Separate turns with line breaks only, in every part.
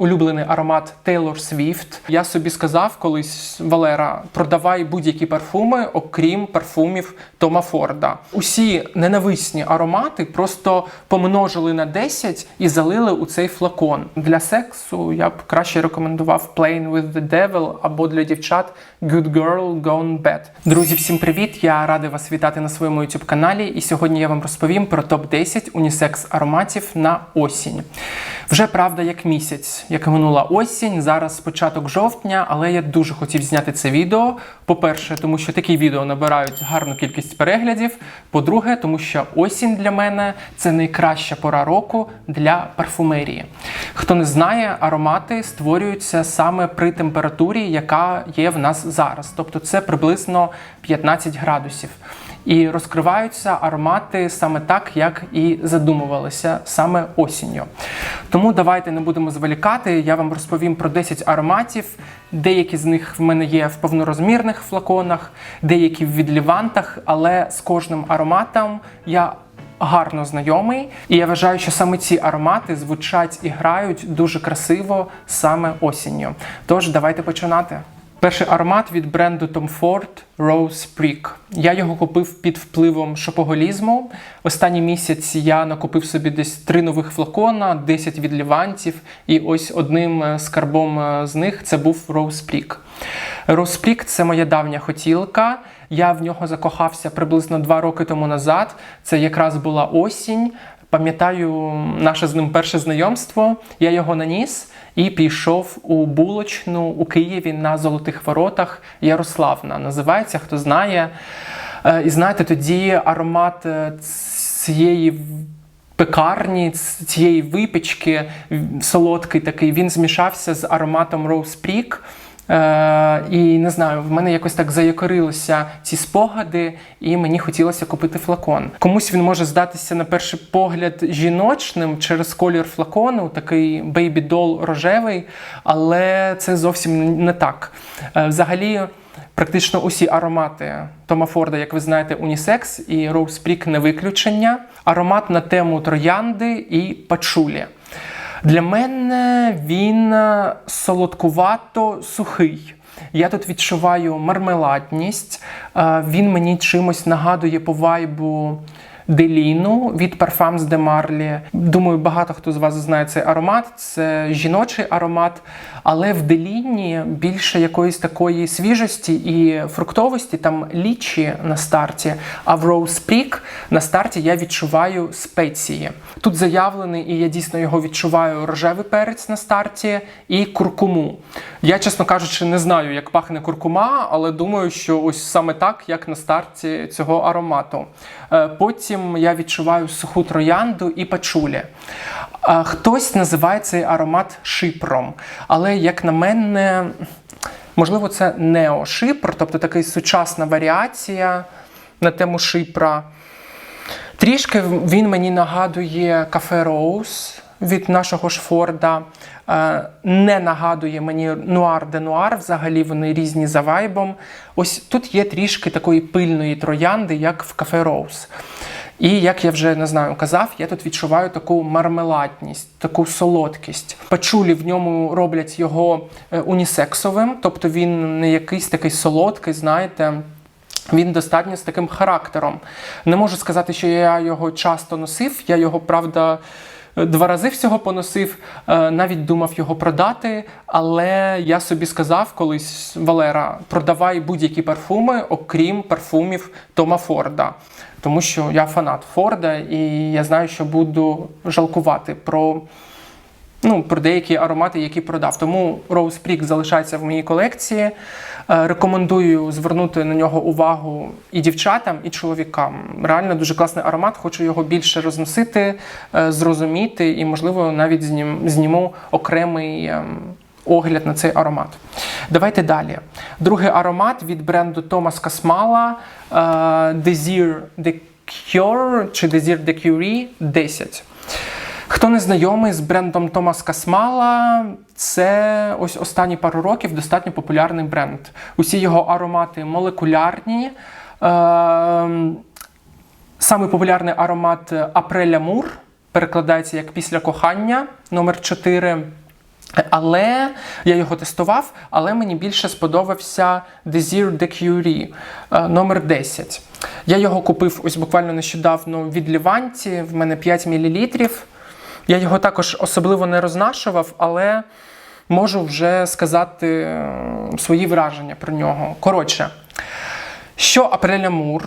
улюблений аромат Taylor Swift. Я собі сказав колись, Валера, продавай будь-які парфуми, окрім парфумів Тома Форда. Усі ненависні аромати просто помножили на 10 і залили у цей флакон. Для сексу я б краще рекомендував Playing with the Devil або для дівчат Good Girl Gone Bad. Друзі, всім привіт! Я радий вас вітати на своєму youtube каналі. І сьогодні я вам розповім про топ-10 унісекс ароматів на осінь. Вже правда, як місяць, як і минула осінь, зараз початок жовтня, але я дуже хотів зняти це відео. По-перше, тому що такі відео набирають гарну кількість переглядів. По-друге, тому що осінь для мене це найкраща пора року для парфумерії. Хто не знає, аромати створюються саме при температурі, яка є в нас зараз. Тобто це приблизно 15 градусів. І розкриваються аромати саме так, як і задумувалися саме осінню. Тому давайте не будемо зволікати. Я вам розповім про 10 ароматів. Деякі з них в мене є в повнорозмірних флаконах, деякі в відлівантах, але з кожним ароматом я гарно знайомий. І я вважаю, що саме ці аромати звучать і грають дуже красиво саме осінню. Тож давайте починати. Перший аромат від бренду Tom Ford Rose Prick. Я його купив під впливом шопоголізму. Останній місяць я накупив собі десь три нових флакона, 10 відлівантів, і ось одним скарбом з них це був Rose Prick. Rose Prick – це моя давня хотілка. Я в нього закохався приблизно два роки тому назад. Це якраз була осінь. Пам'ятаю наше з ним перше знайомство. Я його наніс і пішов у булочну у Києві на Золотих Воротах Ярославна. Називається, хто знає. І знаєте, тоді аромат цієї пекарні, цієї випічки, солодкий такий, він змішався з ароматом Rose Prick. Е, і не знаю, в мене якось так заякорилися ці спогади, і мені хотілося купити флакон. Комусь він може здатися на перший погляд жіночним через колір флакону, такий бейбі-дол рожевий, але це зовсім не так. Е, взагалі. Практично усі аромати Тома Форда, як ви знаєте, унісекс і Rose Prick не виключення. Аромат на тему троянди і пачулі. Для мене він солодкувато сухий. Я тут відчуваю мармеладність, він мені чимось нагадує по вайбу Деліну від Parfums de Marly. Думаю, багато хто з вас знає цей аромат. Це жіночий аромат, але в Деліні більше якоїсь такої свіжості і фруктовості, там лічі на старті. А в Rose Prick на старті я відчуваю спеції. Тут заявлений, і я дійсно його відчуваю рожевий перець на старті і куркуму. Я, чесно кажучи, не знаю, як пахне куркума, але думаю, що ось саме так, як на старті цього аромату. Потім я відчуваю суху троянду і пачулі. Хтось називає цей аромат шипром, але, як на мене, можливо, це неошипр, тобто така сучасна варіація на тему шипра. Трішки він мені нагадує кафе Роуз від нашого ж Форда. Не нагадує мені нуар де нуар, взагалі вони різні за вайбом. Ось тут є трішки такої пильної троянди, як в кафе Роуз. І як я вже не знаю, казав, я тут відчуваю таку мармеладність, таку солодкість. Пачулі в ньому роблять його унісексовим, тобто він не якийсь такий солодкий, знаєте. Він достатньо з таким характером. Не можу сказати, що я його часто носив. Я його, правда, два рази всього поносив, навіть думав його продати. Але я собі сказав колись, Валера, продавай будь-які парфуми, окрім парфумів Тома Форда. Тому що я фанат Форда, і я знаю, що буду жалкувати про ну, про деякі аромати, які продав. Тому Rose Prick залишається в моїй колекції. Рекомендую звернути на нього увагу і дівчатам, і чоловікам. Реально дуже класний аромат, хочу його більше розносити, зрозуміти і, можливо, навіть зніму окремий. Огляд на цей аромат. Давайте далі. Другий аромат від бренду Thomas Casmala Desire de Cure чи Desire de Curie 10. Хто не знайомий з брендом Томас Касмала, це ось останні пару років достатньо популярний бренд. Усі його аромати молекулярні. Е, Самий популярний аромат Апреля Мур перекладається як після кохання номер 4 Але я його тестував, але мені більше сподобався Desir de Curie е, номер 10. Я його купив ось буквально нещодавно від Ліванті, в мене 5 мл. Я його також особливо не рознашував, але можу вже сказати свої враження про нього. Коротше, що Апреля Мур,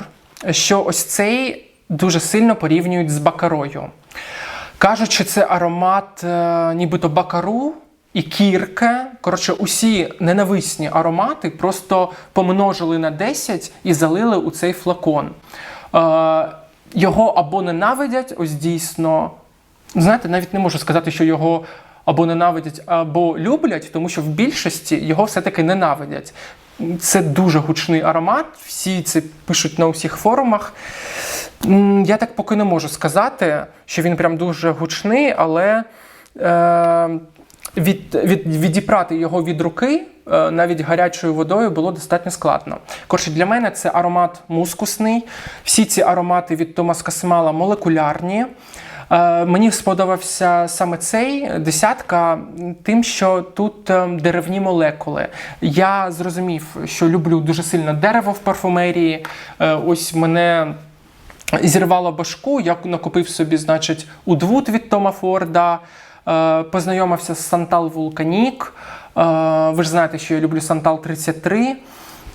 що ось цей дуже сильно порівнюють з бакарою. Кажуть, що це аромат е, нібито бакару і кірке. Коротше, усі ненависні аромати просто помножили на 10 і залили у цей флакон. Е, його або ненавидять, ось дійсно. Знаєте, навіть не можу сказати, що його або ненавидять, або люблять, тому що в більшості його все-таки ненавидять. Це дуже гучний аромат, всі це пишуть на усіх форумах. Я так поки не можу сказати, що він прям дуже гучний, але е, від, від, відіпрати його від руки е, навіть гарячою водою було достатньо складно. Коротше, для мене це аромат мускусний. Всі ці аромати від Томас Касмала молекулярні. Е, Мені сподобався саме цей десятка, тим, що тут е, деревні молекули. Я зрозумів, що люблю дуже сильно дерево в парфумерії. Е, Ось мене зірвало башку, я накупив собі, значить, удвуд від Тома Форда, е, познайомився з Сантал Вулканік. Ви ж знаєте, що я люблю Сантал 33.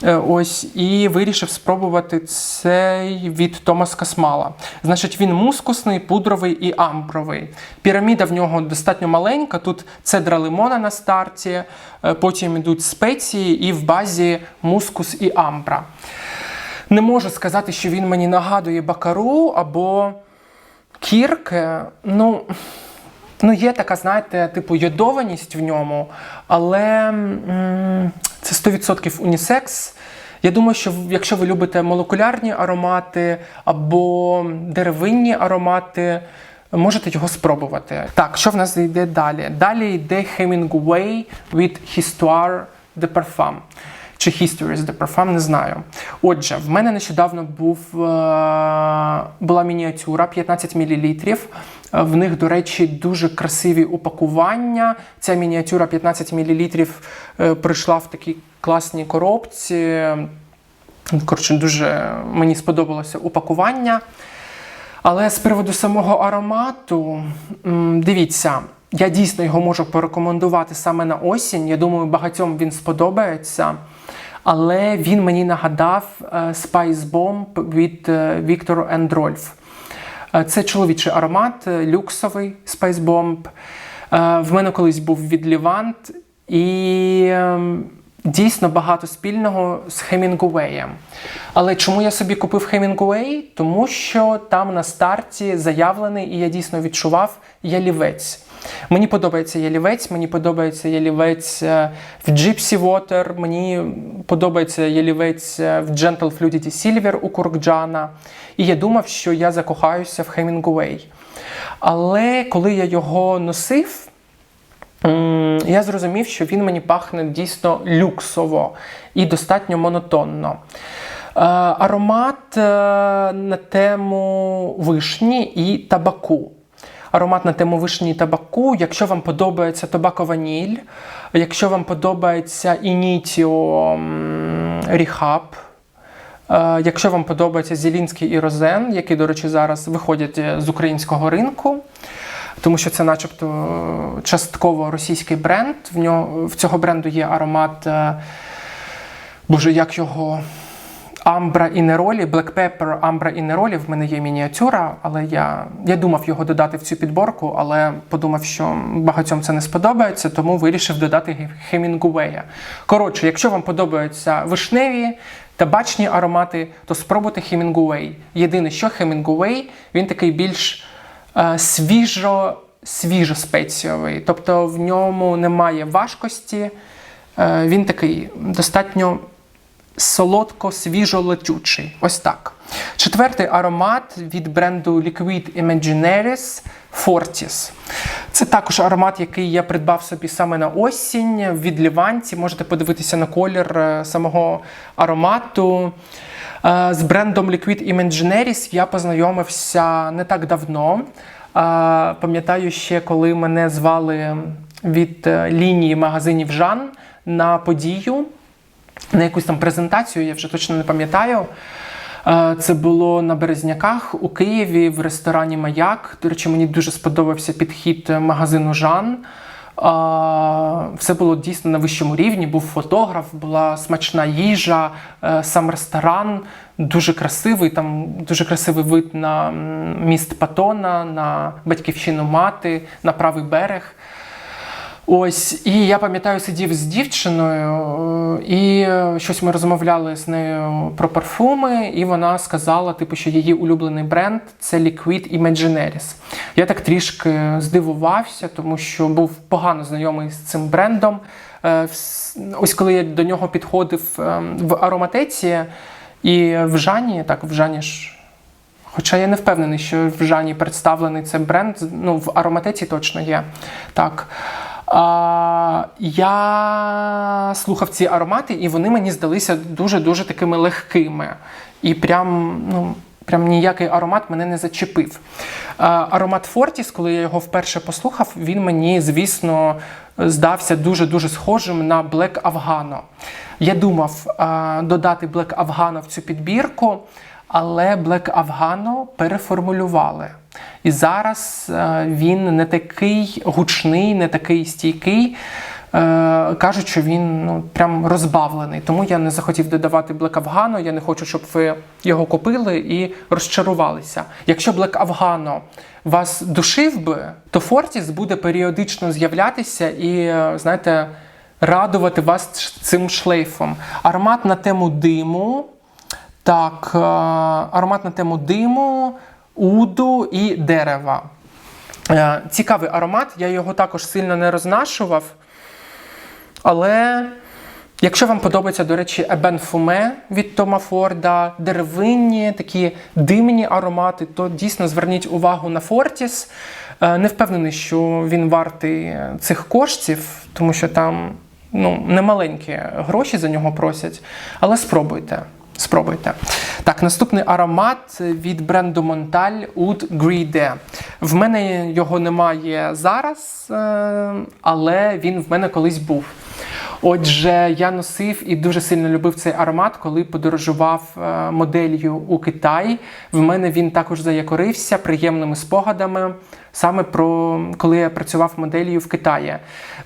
Е, Ось і вирішив спробувати цей від Томас Касмала. Значить, він мускусний, пудровий і амбровий. Піраміда в нього достатньо маленька. Тут цедра лимона на старті, е, потім йдуть спеції, і в базі мускус і амбра. Не можу сказати, що він мені нагадує бакару або кірке. Ну, ну є така, знаєте, типу йодованість в ньому, але м, це 100% унісекс. Я думаю, що якщо ви любите молекулярні аромати або деревинні аромати, можете його спробувати. Так, що в нас йде далі? Далі йде Hemingway від Histoire de Parfum. Чи Histories de Parfum, не знаю. Отже, в мене нещодавно був, е, була мініатюра 15 мл. В них, до речі, дуже красиві упакування. Ця мініатюра 15 мл прийшла в такій класній коробці. Коротше, дуже мені сподобалося упакування. Але з приводу самого аромату, дивіться, я дійсно його можу порекомендувати саме на осінь. Я думаю, багатьом він сподобається. Але він мені нагадав е, Spice Bomb від е, Victor and Rolf. Е, Це чоловічий аромат, е, люксовий Space Bomb. Е, В мене колись був від Лівант, і ем, дійсно багато спільного з Хемінгуеєм. Але чому я собі купив Хемінгуей? Тому що там на старті заявлений, і я дійсно відчував ялівець. Мені подобається ялівець, мені подобається ялівець е, в Gypsy Water, мені подобається ялівець е, в Gentle Fluidity Silver у Куркджана. І я думав, що я закохаюся в Хемінгуей. Але коли я його носив, я зрозумів, що він мені пахне дійсно люксово і достатньо монотонно. Е, Аромат на тему вишні і табаку. Аромат на тему вишні табаку. Якщо вам подобається табако ваніль, якщо вам подобається інітіо ріхаб, Е, Якщо вам подобається Зілінський і Розен, які, до речі, зараз виходять е, з українського ринку, тому що це, начебто, частково російський бренд. В нього в цього бренду є аромат, е, боже, як його. Амбра і Неролі, Black Pepper, Амбра і Неролі. В мене є мініатюра, але я, я думав його додати в цю підборку, але подумав, що багатьом це не сподобається, тому вирішив додати Хемінгуея. Коротше, якщо вам подобаються вишневі, табачні аромати, то спробуйте Хемінгуей. Єдине, що Хемінгуей, він такий більш е, свіжо, свіжо спеціовий. Тобто в ньому немає важкості. Е, він такий достатньо солодко, свіжо летючий. Ось так. Четвертий аромат від бренду Liquid Imaginaries Fortis. Це також аромат, який я придбав собі саме на осінь від Ліванті. Можете подивитися на колір е, самого аромату. Е, З брендом Liquid Imaginaries я познайомився не так давно. Е, Пам'ятаю ще, коли мене звали від лінії магазинів Жан на подію, на якусь там презентацію, я вже точно не пам'ятаю. Е, Це було на Березняках у Києві в ресторані Маяк. До речі, мені дуже сподобався підхід магазину Жан. Все було дійсно на вищому рівні. Був фотограф, була смачна їжа, е, сам ресторан дуже красивий. Там дуже красивий вид на міст Патона, на батьківщину мати, на правий берег. Ось, і я пам'ятаю, сидів з дівчиною, е, і е, щось ми розмовляли з нею про парфуми, і вона сказала, типу, що її улюблений бренд це Liquid Imaginaries. Я так трішки здивувався, тому що був погано знайомий з цим брендом. Е, Ось коли я до нього підходив ем, в ароматеці і в Жані, так, в Жані ж. Хоча я не впевнений, що в Жані представлений цей бренд, ну в ароматеці точно є. Так. А, я слухав ці аромати, і вони мені здалися дуже-дуже такими легкими. І прям, ну, прям ніякий аромат мене не зачепив. А, аромат Фортіс, коли я його вперше послухав, він мені, звісно, здався дуже-дуже схожим на Black Afghano. Я думав а, додати Black Afghano в цю підбірку, але Black Afghano переформулювали. І зараз е, він не такий гучний, не такий стійкий. Е, кажуть, що він ну, прям розбавлений. Тому я не захотів додавати Black Afghano. Я не хочу, щоб ви його купили і розчарувалися. Якщо Black Afghano вас душив би, то Fortis буде періодично з'являтися і, е, знаєте, радувати вас цим шлейфом. Аромат на тему диму. Так, е, аромат на тему диму, уду і дерева. Е, Цікавий аромат, я його також сильно не рознашував. Але якщо вам подобається, до речі, Ебен Фуме від Тома Форда, деревинні, такі димні аромати, то дійсно зверніть увагу на Фортіс. Е, Не впевнений, що він вартий цих коштів, тому що там ну, немаленькі гроші за нього просять. Але спробуйте. Спробуйте. Так, наступний аромат від бренду Montal Oud Gride. В мене його немає зараз, е, але він в мене колись був. Отже, я носив і дуже сильно любив цей аромат, коли подорожував е, моделлю у Китай. В мене він також заякорився приємними спогадами, саме про коли я працював моделлю в Китаї.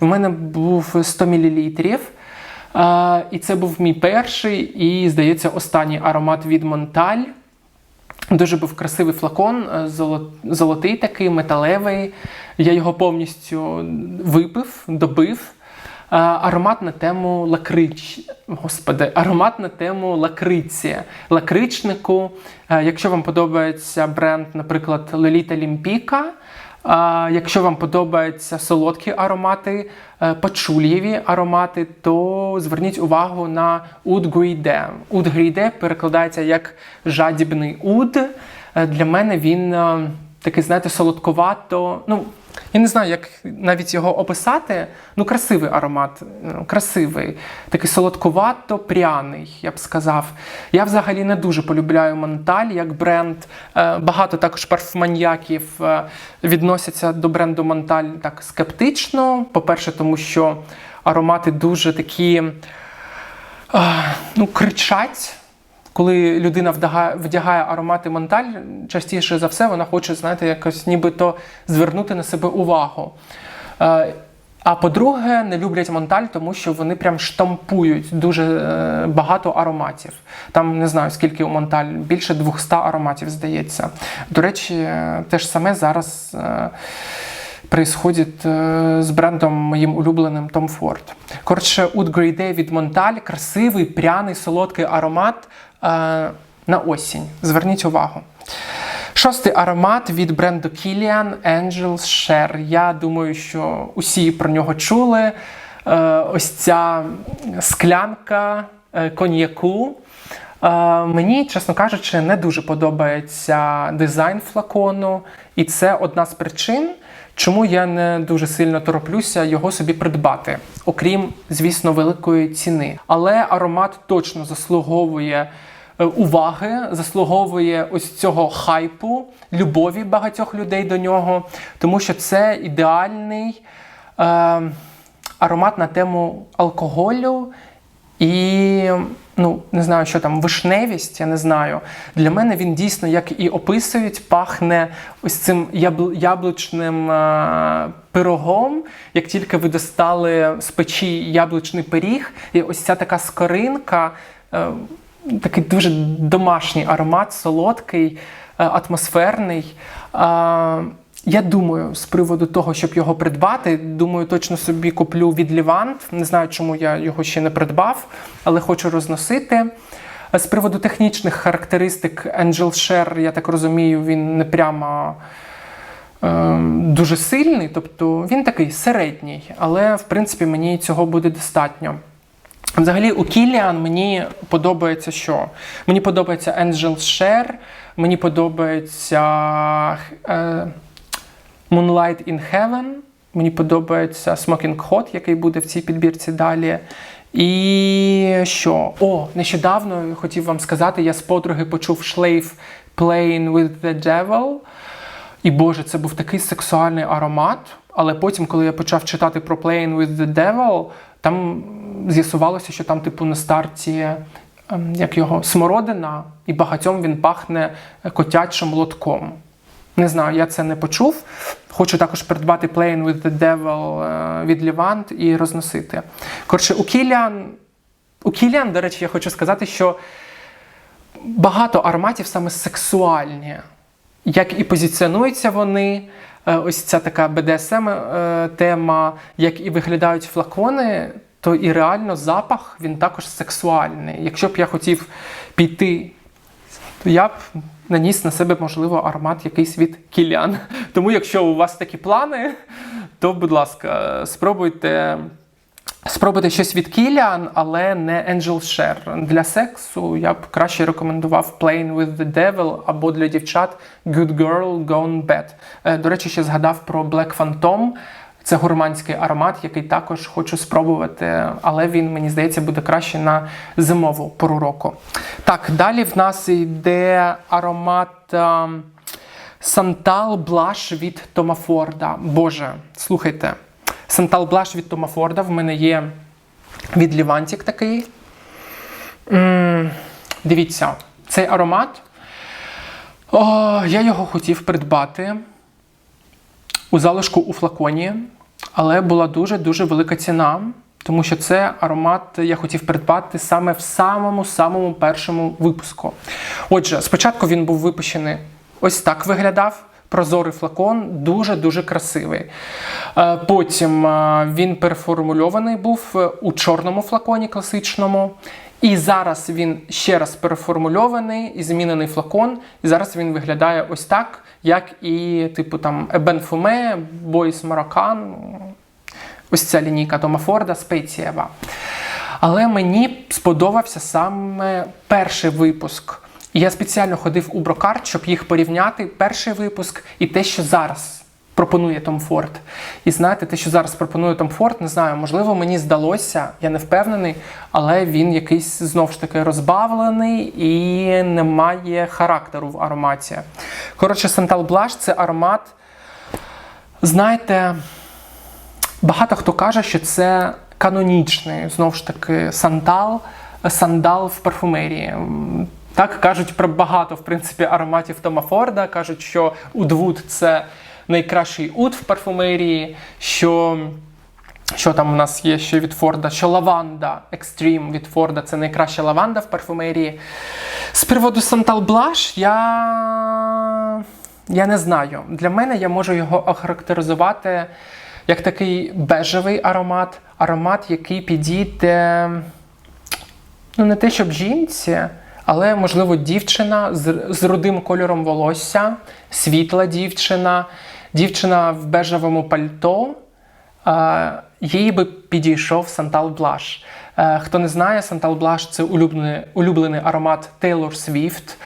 В мене був 100 мл. І це був мій перший і, здається, останній аромат від Монталь. Дуже був красивий флакон, е, золотий такий, металевий. Я його повністю випив, добив. Аромат на тему лакрич. Господи, аромат на тему лакриці, лакричнику. Е, Якщо вам подобається бренд, наприклад, Леліта Лімпіка. Якщо вам подобаються солодкі аромати, е, пачульєві аромати, то зверніть увагу на Удгуйде. Удгуйде перекладається як жадібний уд. Е, Для мене він е, такий, знаєте, солодковато. Ну, я не знаю, як навіть його описати. Ну, красивий аромат, е, красивий, такий солодковато пряний, я б сказав. Я взагалі не дуже полюбляю Монталь як бренд. Е, Багато також парфуманьяків е, відносяться до бренду Монталь так скептично. По-перше, тому що аромати дуже такі е, ну, кричать. Коли людина вдягає, вдягає аромати Монталь, частіше за все вона хоче, знаєте, якось нібито звернути на себе увагу. Е, А по-друге, не люблять Монталь, тому що вони прям штампують дуже е, багато ароматів. Там не знаю скільки у Монталь, більше 200 ароматів, здається. До речі, е, те ж саме зараз. Происходит е, з брендом моїм улюбленим Tom Ford. Коротше, Oud Grey Day від Монталь, красивий, пряний, солодкий аромат е, на осінь. Зверніть увагу. Шостий аромат від бренду Kilian Angels Share. Я думаю, що усі про нього чули. Е, ось ця склянка е, коньяку. Мені, чесно кажучи, не дуже подобається дизайн флакону, і це одна з причин, чому я не дуже сильно тороплюся його собі придбати, окрім, звісно, великої ціни. Але аромат точно заслуговує е, уваги, заслуговує ось цього хайпу, любові багатьох людей до нього, тому що це ідеальний. е, аромат на тему алкоголю і, ну, не знаю, що там, вишневість, я не знаю. Для мене він дійсно, як і описують, пахне ось цим ябл- яблучним е, пирогом. Як тільки ви достали з печі яблучний пиріг, і ось ця така скоринка. Е, Такий дуже домашній аромат, солодкий, е, атмосферний. Я думаю, з приводу того, щоб його придбати, думаю, точно собі куплю від Лівант. Не знаю, чому я його ще не придбав, але хочу розносити. З приводу технічних характеристик Angel Share, я так розумію, він не прямо е, дуже сильний, тобто він такий середній, але в принципі мені цього буде достатньо. Взагалі, у Кіліан мені подобається що? Мені подобається Angel Share, мені подобається е, Moonlight in Heaven, мені подобається Smoking Hot, який буде в цій підбірці далі. І що? О, нещодавно хотів вам сказати, я з подруги почув шлейф Playing with the Devil. І Боже, це був такий сексуальний аромат. Але потім, коли я почав читати про Playing with the Devil, там з'ясувалося, що там, типу, на старті ем, як його смородина, і багатьом він пахне котячим лотком. Не знаю, я це не почув. Хочу також придбати Playing with the Devil е, від Levant і розносити. Коротше, у Кіліан, у Кіліан, до речі, я хочу сказати, що багато ароматів саме сексуальні. Як і позиціонуються вони, е, ось ця така BDSM е, як і виглядають флакони, то і реально запах він також сексуальний. Якщо б я хотів піти, то я б наніс на себе, можливо, аромат якийсь від кілян. Тому, якщо у вас такі плани, то, будь ласка, спробуйте. Спробуйте щось від Kilian, але не Angel Share. Для сексу я б краще рекомендував Playing with the Devil або для дівчат Good Girl Gone Bad. Е, До речі, ще згадав про Black Phantom. Це гурманський аромат, який також хочу спробувати, але він, мені здається, буде краще на зимову пору року. Так, далі в нас йде аромат ем, Сантал Блаш від Тома Форда. Боже, слухайте. Сантал Блаш від Тома Форда. В мене є від Лівантік такий. Дивіться, цей аромат. О, я його хотів придбати у залишку у флаконі, але була дуже-дуже велика ціна, тому що це аромат я хотів придбати саме в самому-самому першому випуску. Отже, спочатку він був випущений ось так виглядав. Прозорий флакон, дуже-дуже красивий. Е, Потім е, він переформульований був е, у чорному флаконі класичному. І зараз він ще раз переформульований і змінений флакон. І зараз він виглядає ось так, як і, типу, там Ебен Фуме, Бойс Марокан. Ось ця лінійка Тома Форда Спецієва. Але мені сподобався саме перший випуск. І я спеціально ходив у брокарт, щоб їх порівняти, перший випуск і те, що зараз пропонує Том Форд. І знаєте, те, що зараз пропонує Том Форд, не знаю, можливо, мені здалося, я не впевнений, але він якийсь знов ж таки розбавлений і не має характеру в ароматі. Коротше, Сантал Блаш це аромат, знаєте, багато хто каже, що це канонічний, знову ж таки, сандал, сандал в парфумерії. Так кажуть про багато в принципі ароматів Тома Форда. Кажуть, що Удвуд це найкращий уд в парфумерії. що... Що там у нас є ще від Форда? Що лаванда Extreme від Форда це найкраща лаванда в парфумерії. З приводу Сантал Блаш я... я не знаю. Для мене я можу його охарактеризувати як такий бежевий аромат, аромат, який підійде, ну, не те, щоб жінці, але, можливо, дівчина з, з рудим кольором волосся, світла дівчина, дівчина в бежевому пальто. Е, їй би підійшов Сантал Блаш. Е, Хто не знає, Сантал Блаш це улюблений, улюблений аромат Тейлор Свіфт.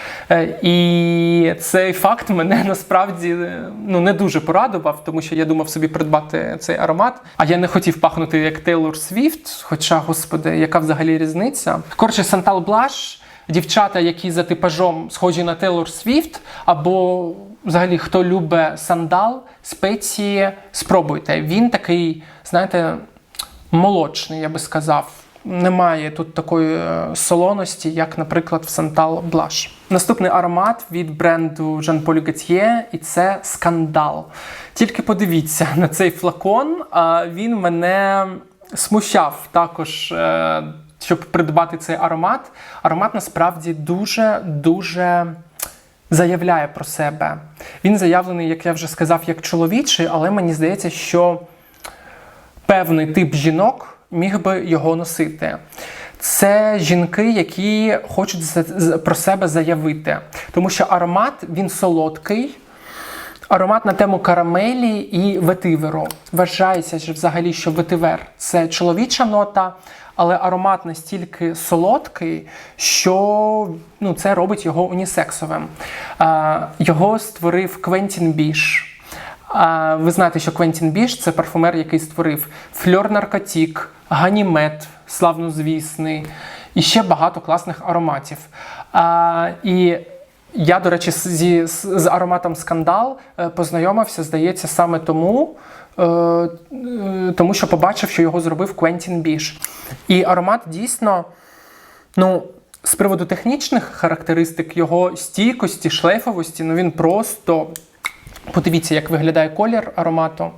І цей факт мене насправді е, ну, не дуже порадував, тому що я думав собі придбати цей аромат. А я не хотів пахнути як Тейлор Свіфт, хоча, господи, яка взагалі різниця? Коротше, Сантал Блаш. Дівчата, які за типажом схожі на Тейлор Свіфт, або взагалі, хто любить сандал, спеції, спробуйте. Він такий, знаєте, молочний, я би сказав. Немає тут такої е, солоності, як, наприклад, в Santal Blush. Наступний аромат від бренду Jean Paul Gaultier, і це скандал. Тільки подивіться на цей флакон. Він мене смущав також, е, щоб придбати цей аромат. Аромат насправді дуже дуже заявляє про себе. Він заявлений, як я вже сказав, як чоловічий, але мені здається, що певний тип жінок міг би його носити. Це жінки, які хочуть про себе заявити, тому що аромат він солодкий. Аромат на тему карамелі і ветиверу. Вважається ж взагалі, що ветивер це чоловіча нота, але аромат настільки солодкий, що ну, це робить його унісексовим. А, його створив Квентін Біш. А, ви знаєте, що Квентін Біш це парфумер, який створив Фльор Наркотік, Ганімет, славнозвісний, і ще багато класних ароматів. А, і я, до речі, зі, з, з ароматом скандал е, познайомився, здається, саме тому, е, е, тому що побачив, що його зробив Квентін Біш. І аромат дійсно, ну, з приводу технічних характеристик, його стійкості, шлейфовості, ну він просто. Подивіться, як виглядає колір аромату.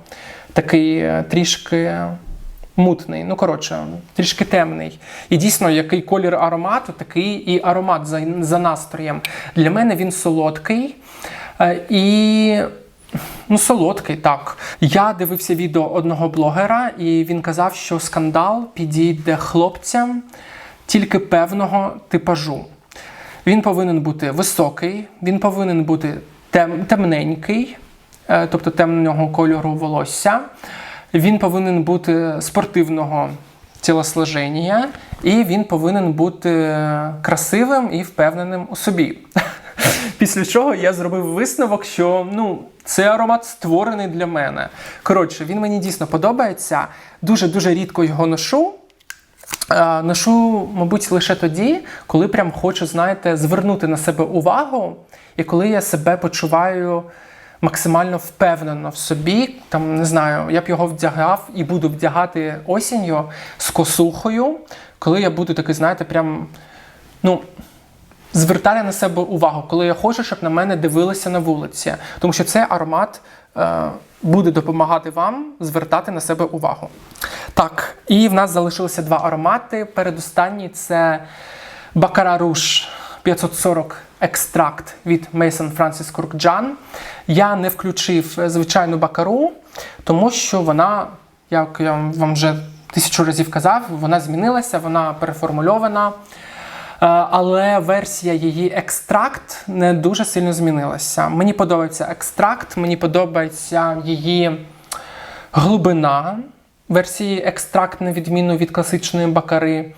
Такий е, трішки мутний, ну коротше, трішки темний. І дійсно, який колір аромату, такий і аромат за, за настроєм. Для мене він солодкий. е, І ну, солодкий, так. Я дивився відео одного блогера, і він казав, що скандал підійде хлопцям тільки певного типажу. Він повинен бути високий, він повинен бути тем, темненький, е, тобто темного кольору волосся. Він повинен бути спортивного тілосложення, і він повинен бути красивим і впевненим у собі. Після чого я зробив висновок, що ну, цей аромат створений для мене. Коротше, він мені дійсно подобається. Дуже-дуже рідко його ношу. Е, Ношу, мабуть, лише тоді, коли прям хочу, знаєте, звернути на себе увагу, і коли я себе почуваю максимально впевнено в собі. Там не знаю, я б його вдягав і буду вдягати осінню з косухою, коли я буду такий, знаєте, прям ну. Звертати на себе увагу, коли я хочу, щоб на мене дивилися на вулиці, тому що цей аромат е, буде допомагати вам звертати на себе увагу. Так, і в нас залишилося два аромати. Передостанній це Baccarat Rouge 540 екстракт від Mason Francis Kurkdjian. Я не включив е, звичайну бакару, тому що вона, як я вам вже тисячу разів казав, вона змінилася, вона переформульована. Е, Але версія її екстракт не дуже сильно змінилася. Мені подобається екстракт, мені подобається її глибина версії екстракт, на відміну від класичної бакари.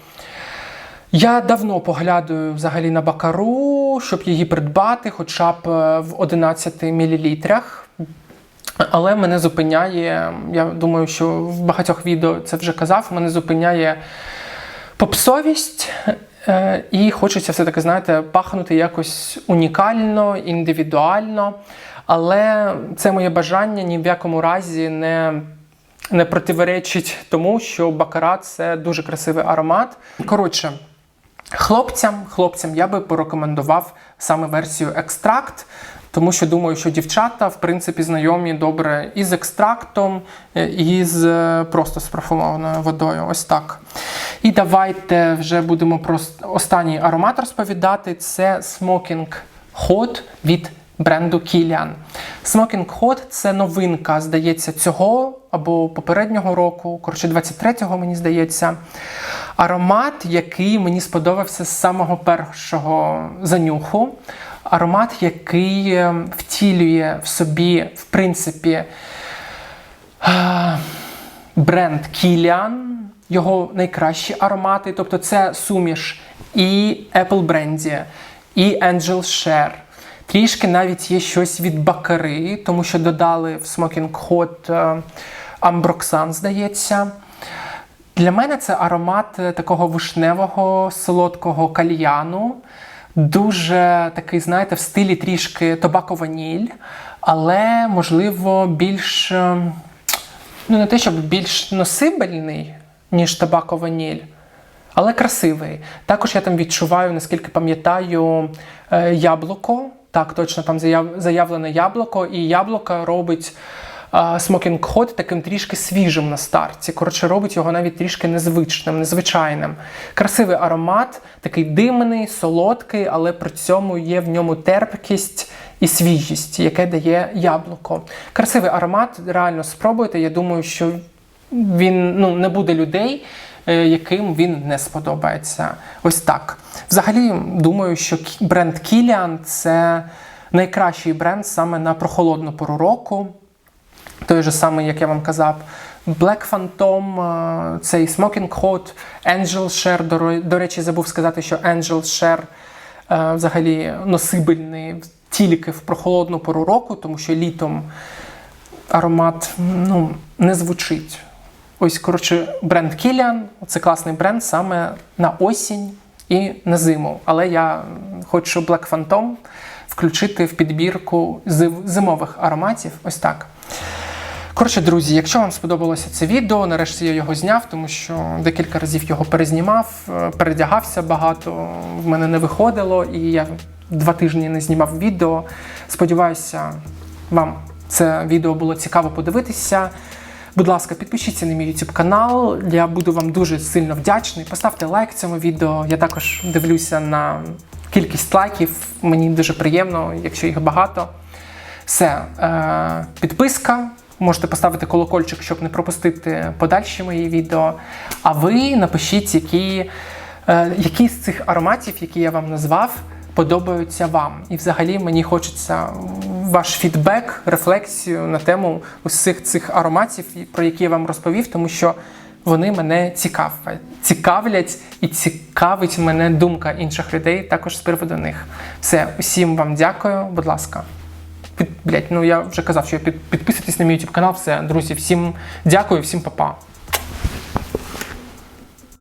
Я давно поглядаю взагалі на бакару, щоб її придбати, хоча б е, в 11 мл. Але мене зупиняє, я думаю, що в багатьох відео це вже казав, мене зупиняє попсовість, е, і хочеться все-таки, знаєте, пахнути якось унікально, індивідуально. Але це моє бажання ні в якому разі не, не противоречить тому, що бакара це дуже красивий аромат. Коротше, хлопцям, хлопцям я би порекомендував саме версію екстракт. Тому що думаю, що дівчата в принципі знайомі добре і з екстрактом, і з е, просто з парфумованою водою. Ось так. І давайте вже будемо про останній аромат розповідати. Це Hot від бренду Kilian. Hot – це новинка, здається, цього або попереднього року, коротше, 23-го, мені здається. Аромат, який мені сподобався з самого першого занюху. Аромат, який е, втілює в собі, в принципі, е, бренд Kilian, його найкращі аромати. Тобто це суміш і Apple Brandy, і Angel Share. Трішки навіть є щось від бакари, тому що додали в Smoking Hot е, Ambroxan, здається. Для мене це аромат е, такого вишневого солодкого кальяну. дуже такий, знаєте, в стилі трішки тобако-ваніль, але, можливо, більш, е, ну не те, щоб більш носибельний, ніж табако-ваніль. Але красивий. Також я там відчуваю, наскільки пам'ятаю, е, яблуко. Так, точно там заяв- заявлене яблуко, і яблуко робить смокінг хот таким трішки свіжим на старті. Коротше, робить його навіть трішки незвичним, незвичайним. Красивий аромат, такий димний, солодкий, але при цьому є в ньому терпкість і свіжість, яке дає яблуко. Красивий аромат, реально спробуйте. Я думаю, що він ну, не буде людей, е, яким він не сподобається. Ось так. Взагалі, думаю, що бренд Kilian – це найкращий бренд саме на прохолодну пору року. Той же самий, як я вам казав, Black Phantom, е, цей Smoking Hot, Angel Share. До, речі, забув сказати, що Angel Share е, взагалі носибельний тільки в прохолодну пору року, тому що літом аромат ну, не звучить. Ось, коротше, бренд Kilian – це класний бренд саме на осінь і на зиму. Але я хочу Black Phantom включити в підбірку зимових ароматів. Ось так. Коротше, друзі, якщо вам сподобалося це відео, нарешті я його зняв, тому що декілька разів його перезнімав, е, передягався багато, в мене не виходило, і я два тижні не знімав відео. Сподіваюся, вам це відео було цікаво подивитися. Будь ласка, підпишіться на мій YouTube канал. Я буду вам дуже сильно вдячний. Поставте лайк цьому відео. Я також дивлюся на кількість лайків. Мені дуже приємно, якщо їх багато. Все, е, підписка. Можете поставити колокольчик, щоб не пропустити подальші мої відео. А ви напишіть, які, е, які з цих ароматів, які я вам назвав, подобаються вам. І взагалі мені хочеться ваш фідбек, рефлексію на тему усіх цих ароматів, про які я вам розповів, тому що вони мене цікавлять, цікавлять і цікавить мене думка інших людей також з приводу них. Все, усім вам дякую, будь ласка. Під, блять, ну я вже казав, що під, підписуйтесь на мій YouTube канал. Все, друзі, всім дякую, всім па-па.